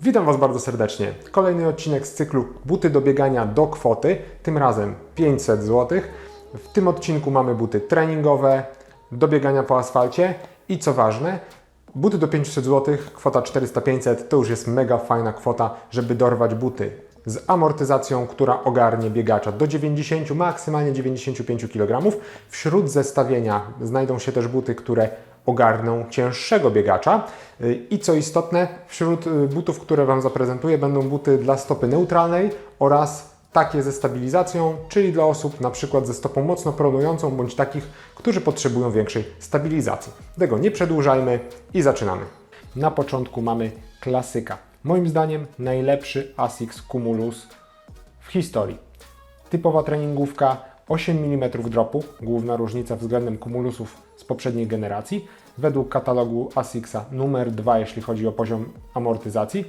Witam Was bardzo serdecznie. Kolejny odcinek z cyklu Buty do biegania do kwoty, tym razem 500 zł. W tym odcinku mamy buty treningowe, do biegania po asfalcie i co ważne, buty do 500 zł, kwota 400-500 to już jest mega fajna kwota, żeby dorwać buty z amortyzacją, która ogarnie biegacza do 90, maksymalnie 95 kg. Wśród zestawienia znajdą się też buty, które ogarną cięższego biegacza. Yy, I co istotne, wśród yy, butów, które Wam zaprezentuję, będą buty dla stopy neutralnej oraz takie ze stabilizacją, czyli dla osób na przykład ze stopą mocno pronującą, bądź takich, którzy potrzebują większej stabilizacji. Tego nie przedłużajmy i zaczynamy. Na początku mamy klasyka. Moim zdaniem najlepszy Asics Cumulus w historii. Typowa treningówka, 8 mm dropu, główna różnica względem Cumulusów z poprzedniej generacji, według katalogu Asicsa numer 2, jeśli chodzi o poziom amortyzacji.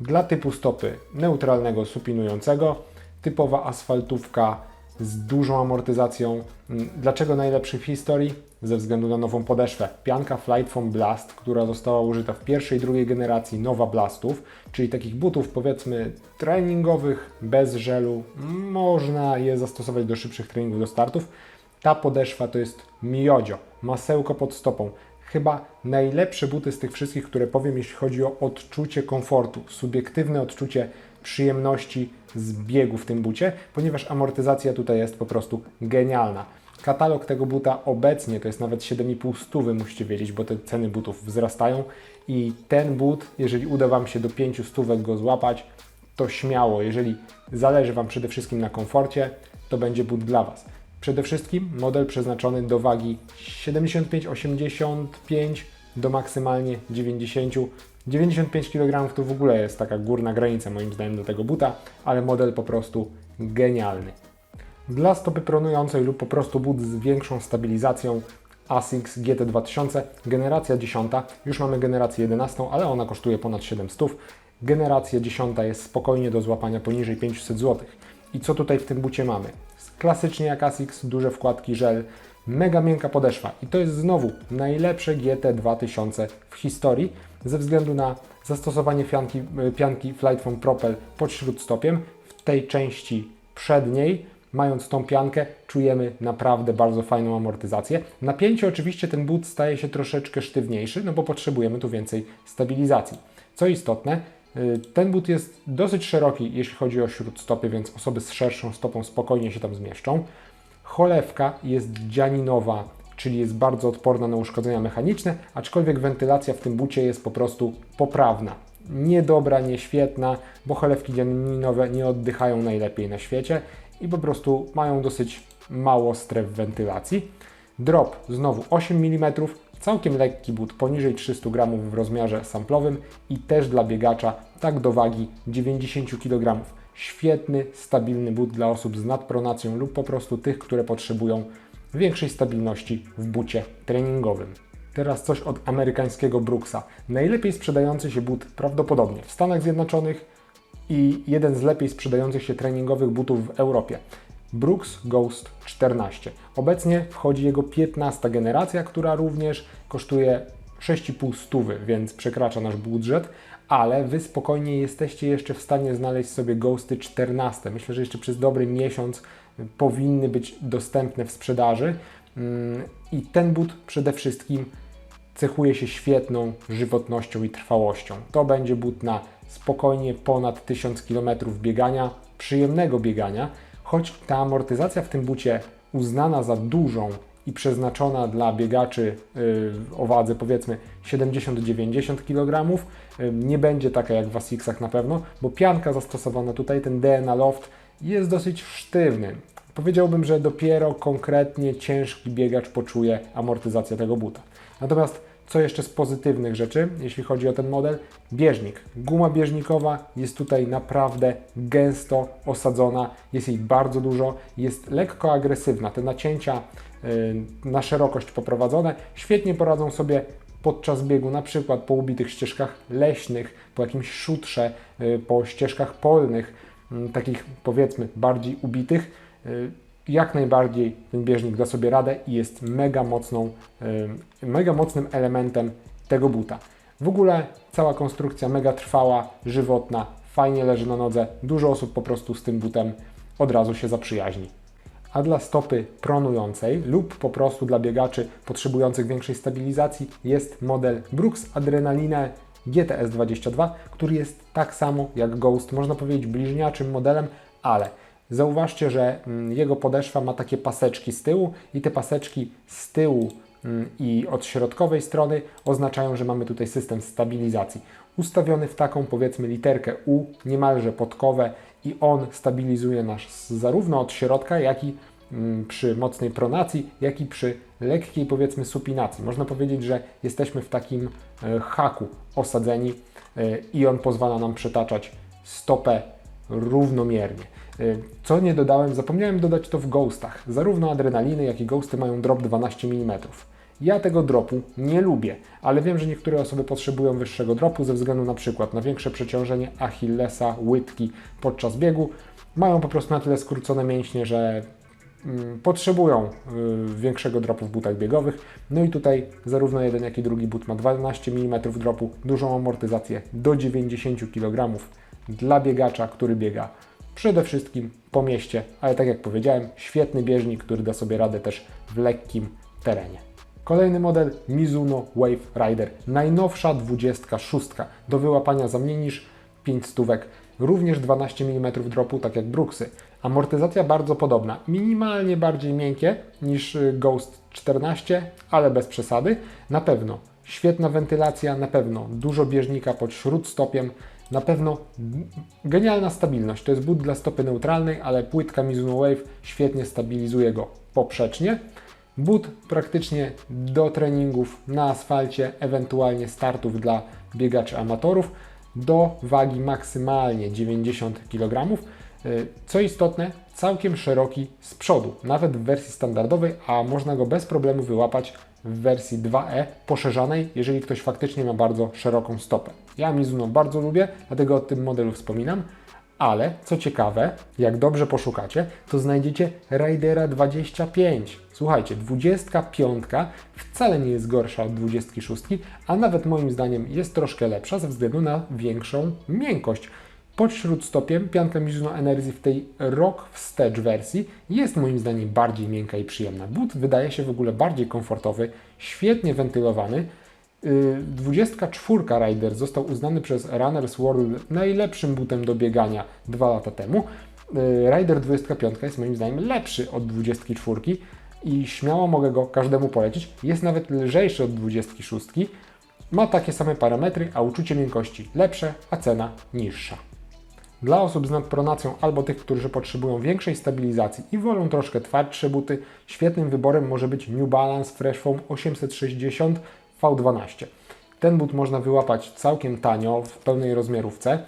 Dla typu stopy neutralnego supinującego, typowa asfaltówka z dużą amortyzacją. Mm, Dlaczego najlepszy w historii? Ze względu na nową podeszwę. Pianka Flight Foam Blast, która została użyta w pierwszej i drugiej generacji nowa Blastów, czyli takich butów powiedzmy treningowych, bez żelu. Można je zastosować do szybszych treningów, do startów. Ta podeszwa to jest miodzio, masełko pod stopą. Chyba najlepsze buty z tych wszystkich, które powiem, jeśli chodzi o odczucie komfortu, subiektywne odczucie przyjemności z biegu w tym bucie, ponieważ amortyzacja tutaj jest po prostu genialna. Katalog tego buta obecnie to jest nawet 7,5 stówy, musicie wiedzieć, bo te ceny butów wzrastają i ten but, jeżeli uda Wam się do 5 stówek go złapać, to śmiało, jeżeli zależy Wam przede wszystkim na komforcie, to będzie but dla Was. Przede wszystkim model przeznaczony do wagi 75-85 do maksymalnie 90. 95 kg to w ogóle jest taka górna granica moim zdaniem do tego buta, ale model po prostu genialny. Dla stopy pronującej lub po prostu but z większą stabilizacją ASICS GT2000, generacja 10, już mamy generację 11, ale ona kosztuje ponad 700. Generacja 10 jest spokojnie do złapania poniżej 500 zł. I co tutaj w tym bucie mamy? Klasycznie jak ASICS, duże wkładki żel, mega miękka podeszwa. I to jest znowu najlepsze GT2000 w historii ze względu na zastosowanie pianki, pianki Flight Foam Propel pod śródstopiem. W tej części przedniej, mając tą piankę, czujemy naprawdę bardzo fajną amortyzację. Napięcie oczywiście ten but staje się troszeczkę sztywniejszy, no bo potrzebujemy tu więcej stabilizacji. Co istotne, y, ten but jest dosyć szeroki, jeśli chodzi o śródstopy, więc osoby z szerszą stopą spokojnie się tam zmieszczą. Cholewka jest dzianinowa, czyli jest bardzo odporna na uszkodzenia mechaniczne, aczkolwiek wentylacja w tym bucie jest po prostu poprawna. Nie dobra, nie świetna, bo cholewki dzianinowe nie oddychają najlepiej na świecie i po prostu mają dosyć mało stref wentylacji. Drop znowu 8 mm, całkiem lekki but, poniżej 300 g w rozmiarze samplowym i też dla biegacza, tak do wagi 90 kg. Świetny, stabilny but dla osób z nadpronacją lub po prostu tych, które potrzebują większej stabilności w bucie treningowym. Teraz coś od amerykańskiego Brooksa. Najlepiej sprzedający się but prawdopodobnie w Stanach Zjednoczonych i jeden z lepiej sprzedających się treningowych butów w Europie. Brooks Ghost 14. Obecnie wchodzi jego 15 generacja, która również kosztuje 6,5 stówy, więc przekracza nasz budżet, ale Wy spokojnie jesteście jeszcze w stanie znaleźć sobie Ghosty 14. Myślę, że jeszcze przez dobry miesiąc powinny być dostępne w sprzedaży Mm, i ten but przede wszystkim cechuje się świetną żywotnością i trwałością. To będzie but na spokojnie ponad 1000 km biegania, przyjemnego biegania, choć ta amortyzacja w tym bucie uznana za dużą i przeznaczona dla biegaczy yy, o wadze powiedzmy 70-90 kg yy, nie będzie taka jak w Asicsach na pewno, bo pianka zastosowana tutaj, ten DNA Loft jest dosyć sztywny. Powiedziałbym, że dopiero konkretnie ciężki biegacz poczuje amortyzację tego buta. Natomiast co jeszcze z pozytywnych rzeczy, jeśli chodzi o ten model? Bieżnik. Guma bieżnikowa jest tutaj naprawdę gęsto osadzona, jest jej bardzo dużo, jest lekko agresywna. Te nacięcia yy, na szerokość poprowadzone świetnie poradzą sobie podczas biegu, na przykład po ubitych ścieżkach leśnych, po jakimś szutrze, yy, po ścieżkach polnych, yy, takich powiedzmy bardziej ubitych. Jak najbardziej ten bieżnik da sobie radę i jest mega mocną, mega mocnym elementem tego buta. W ogóle cała konstrukcja mega trwała, żywotna, fajnie leży na nodze. Dużo osób po prostu z tym butem od razu się zaprzyjaźni. A dla stopy pronującej lub po prostu dla biegaczy potrzebujących większej stabilizacji jest model Brooks Adrenaline GTS 22, który jest tak samo jak Ghost, można powiedzieć bliźniaczym modelem, ale zauważcie, że mm, jego podeszwa ma takie paseczki z tyłu i te paseczki z tyłu mm, i od środkowej strony oznaczają, że mamy tutaj system stabilizacji. Ustawiony w taką powiedzmy literkę U, niemalże podkowę i on stabilizuje nas zarówno od środka, jak i mm, przy mocnej pronacji, jak i przy lekkiej powiedzmy supinacji. Można powiedzieć, że jesteśmy w takim e, haku osadzeni e, i on pozwala nam przetaczać stopę równomiernie. E, Co nie dodałem, zapomniałem dodać to w ghostach. Zarówno adrenaliny, jak i ghosty mają drop 12 mm. Ja tego dropu nie lubię, ale wiem, że niektóre osoby potrzebują wyższego dropu ze względu na przykład na większe przeciążenie Achillesa, łydki podczas biegu. Mają po prostu na tyle skrócone mięśnie, że mm, potrzebują y, większego dropu w butach biegowych. No i tutaj zarówno jeden, jak i drugi but ma 12 mm dropu, dużą amortyzację do 90 kg dla biegacza, który biega przede wszystkim po mieście, ale tak jak powiedziałem, świetny bieżnik, który da sobie radę też w lekkim terenie. Kolejny model Mizuno Wave Rider, najnowsza 26 do wyłapania za mniej niż 5 stówek, również 12 mm dropu, tak jak Brooksy. Amortyzacja bardzo podobna, minimalnie bardziej miękkie niż y, Ghost 14, ale bez przesady. Na pewno świetna wentylacja, na pewno dużo bieżnika pod śródstopiem, na pewno genialna stabilność. To jest but dla stopy neutralnej, ale płytka Mizuno Wave świetnie stabilizuje go poprzecznie. But praktycznie do treningów na asfalcie, ewentualnie startów dla biegaczy amatorów, do wagi maksymalnie 90 kg. Y, Co istotne, całkiem szeroki z przodu, nawet w wersji standardowej, a można go bez problemu wyłapać w wersji 2E poszerzanej, jeżeli ktoś faktycznie ma bardzo szeroką stopę. Ja Mizuno bardzo lubię, dlatego o tym modelu wspominam. Ale co ciekawe, jak dobrze poszukacie, to znajdziecie Ridera 25. Słuchajcie, 25 wcale nie jest gorsza od 26, a nawet moim zdaniem jest troszkę lepsza ze względu na większą miękkość. Pod śródstopiem pianka Mizuno Energy w tej rock wstecz wersji jest moim zdaniem bardziej miękka i przyjemna. But wydaje się w ogóle bardziej komfortowy, świetnie wentylowany. Yy, 24 Rider został uznany przez Runners World najlepszym butem do biegania dwa lata temu. Yy, Rider 25 jest moim zdaniem lepszy od 24 i śmiało mogę go każdemu polecić. Jest nawet lżejszy od 26. Ma takie same parametry, a uczucie miękkości lepsze, a cena niższa. Dla osób z nadpronacją albo tych, którzy potrzebują większej stabilizacji i wolą troszkę twardsze buty, świetnym wyborem może być New Balance Fresh Foam 860 V12. Ten but można wyłapać całkiem tanio w pełnej rozmiarówce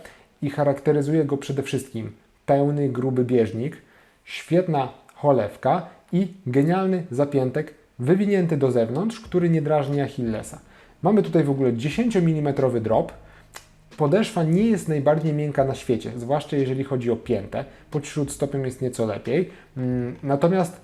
i charakteryzuje go przede wszystkim pełny, gruby bieżnik, świetna cholewka i genialny zapiętek wywinięty do zewnątrz, który nie drażni Achillesa. Mamy tutaj w ogóle 10 mm drop, Podeszwa nie jest najbardziej miękka na świecie, zwłaszcza jeżeli chodzi o piętę. Pod śródstopiem jest nieco lepiej. Mm, Natomiast,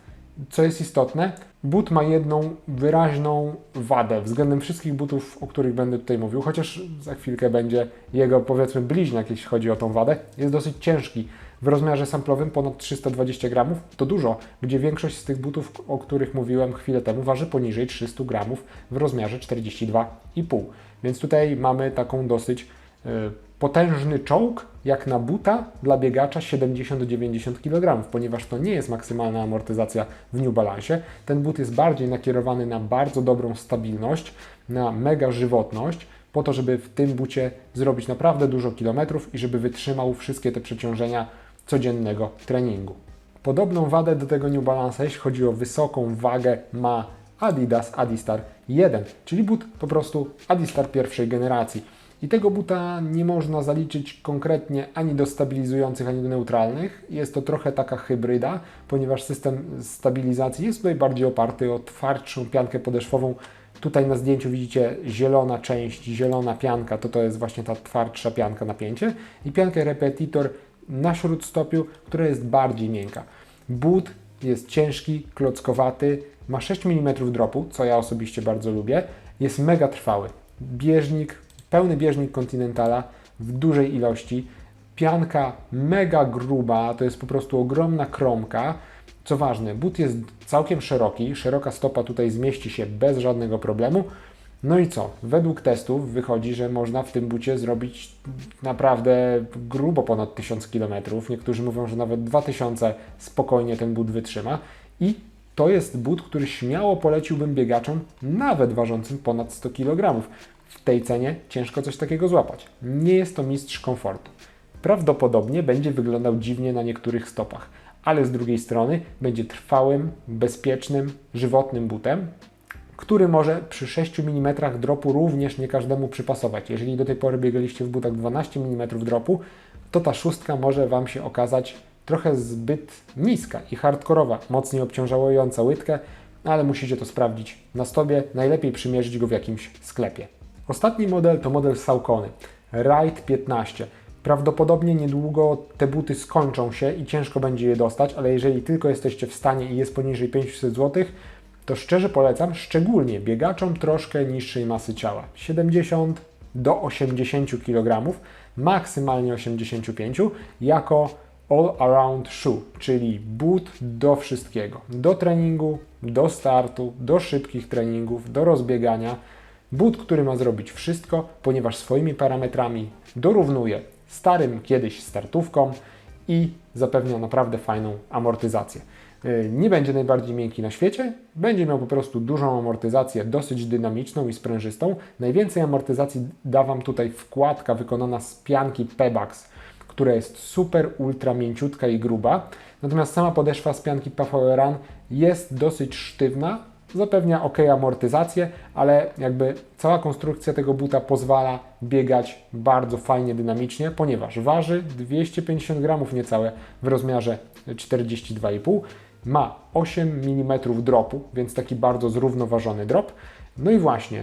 co jest istotne, but ma jedną wyraźną wadę względem wszystkich butów, o których będę tutaj mówił, chociaż za chwilkę będzie jego powiedzmy bliźniak, jeśli chodzi o tą wadę. Jest dosyć ciężki. W rozmiarze samplowym ponad 320 gramów to dużo, gdzie większość z tych butów, o których mówiłem chwilę temu, waży poniżej 300 gramów w rozmiarze 42,5. Więc tutaj mamy taką dosyć potężny czołg, jak na buta dla biegacza 70-90 kg, ponieważ to nie jest maksymalna amortyzacja w New Balance. Ten but jest bardziej nakierowany na bardzo dobrą stabilność, na mega żywotność, po to, żeby w tym bucie zrobić naprawdę dużo kilometrów i żeby wytrzymał wszystkie te przeciążenia codziennego treningu. Podobną wadę do tego New Balance, jeśli chodzi o wysoką wagę, ma Adidas Adistar 1, czyli but po prostu Adistar pierwszej generacji. I tego buta nie można zaliczyć konkretnie ani do stabilizujących, ani do neutralnych. Jest to trochę taka hybryda, ponieważ system stabilizacji jest tutaj bardziej oparty o twardszą piankę podeszwową. Tutaj na zdjęciu widzicie zielona część, zielona pianka, to to jest właśnie ta twardsza pianka napięcie i piankę repetitor na śródstopiu, która jest bardziej miękka. But jest ciężki, klockowaty, ma 6 mm dropu, co ja osobiście bardzo lubię. Jest mega trwały. Bieżnik pełny bieżnik Continentala w dużej ilości, pianka mega gruba, to jest po prostu ogromna kromka. Co ważne, but jest całkiem szeroki, szeroka stopa tutaj zmieści się bez żadnego problemu. No i co? Według testów wychodzi, że można w tym bucie zrobić naprawdę grubo ponad 1000 km. Niektórzy mówią, że nawet 2000 spokojnie ten but wytrzyma. I to jest but, który śmiało poleciłbym biegaczom, nawet ważącym ponad 100 kg. W tej cenie ciężko coś takiego złapać. Nie jest to mistrz komfortu. Prawdopodobnie będzie wyglądał dziwnie na niektórych stopach, ale z drugiej strony będzie trwałym, bezpiecznym, żywotnym butem, który może przy 6 mm dropu również nie każdemu przypasować. Jeżeli do tej pory biegaliście w butach 12 mm dropu, to ta szóstka może Wam się okazać trochę zbyt niska i hardkorowa, mocniej obciążająca łydkę, ale musicie to sprawdzić na stobie, najlepiej przymierzyć go w jakimś sklepie. Ostatni model to model Saucony, Ride 15. Prawdopodobnie niedługo te buty skończą się i ciężko będzie je dostać, ale jeżeli tylko jesteście w stanie i jest poniżej 500 zł, to szczerze polecam, szczególnie biegaczom troszkę niższej masy ciała. 70 do 80 kg, maksymalnie 85, jako all-around shoe, czyli but do wszystkiego. Do treningu, do startu, do szybkich treningów, do rozbiegania. But, który ma zrobić wszystko, ponieważ swoimi parametrami dorównuje starym kiedyś startówkom i zapewnia naprawdę fajną amortyzację. Yy, Nie będzie najbardziej miękki na świecie, będzie miał po prostu dużą amortyzację, dosyć dynamiczną i sprężystą. Najwięcej amortyzacji da Wam tutaj wkładka wykonana z pianki Pebax, która jest super, ultra mięciutka i gruba. Natomiast sama podeszwa z pianki PVR Run jest dosyć sztywna, zapewnia ok amortyzację, ale jakby cała konstrukcja tego buta pozwala biegać bardzo fajnie, dynamicznie, ponieważ waży 250 gramów niecałe w rozmiarze 42,5, ma 8 mm dropu, więc taki bardzo zrównoważony drop. No i właśnie,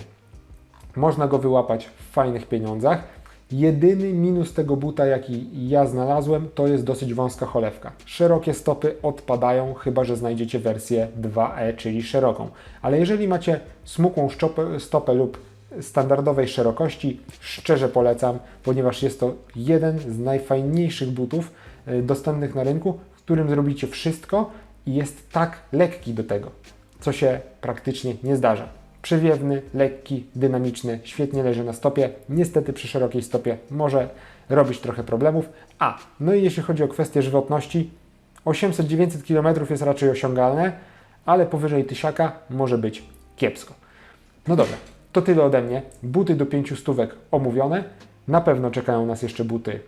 można go wyłapać w fajnych pieniądzach. Jedyny minus tego buta, jaki ja znalazłem, to jest dosyć wąska cholewka. Szerokie stopy odpadają, chyba że znajdziecie wersję 2E, czyli szeroką. Ale jeżeli macie smukłą szczopę, stopę lub standardowej szerokości, szczerze polecam, ponieważ jest to jeden z najfajniejszych butów y, dostępnych na rynku, w którym zrobicie wszystko i jest tak lekki do tego, co się praktycznie nie zdarza. Przewiewny, lekki, dynamiczny, świetnie leży na stopie. Niestety przy szerokiej stopie może robić trochę problemów. A, no i jeśli chodzi o kwestię żywotności, 800-900 km jest raczej osiągalne, ale powyżej tysiaka może być kiepsko. No dobra, to tyle ode mnie. Buty do 5 stówek omówione. Na pewno czekają nas jeszcze buty y,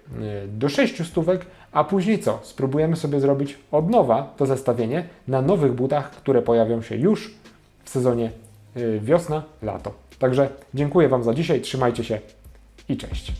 do 6 stówek, a później co? Spróbujemy sobie zrobić od nowa to zestawienie na nowych butach, które pojawią się już w sezonie wiosna, lato. Także dziękuję Wam za dzisiaj, trzymajcie się i cześć.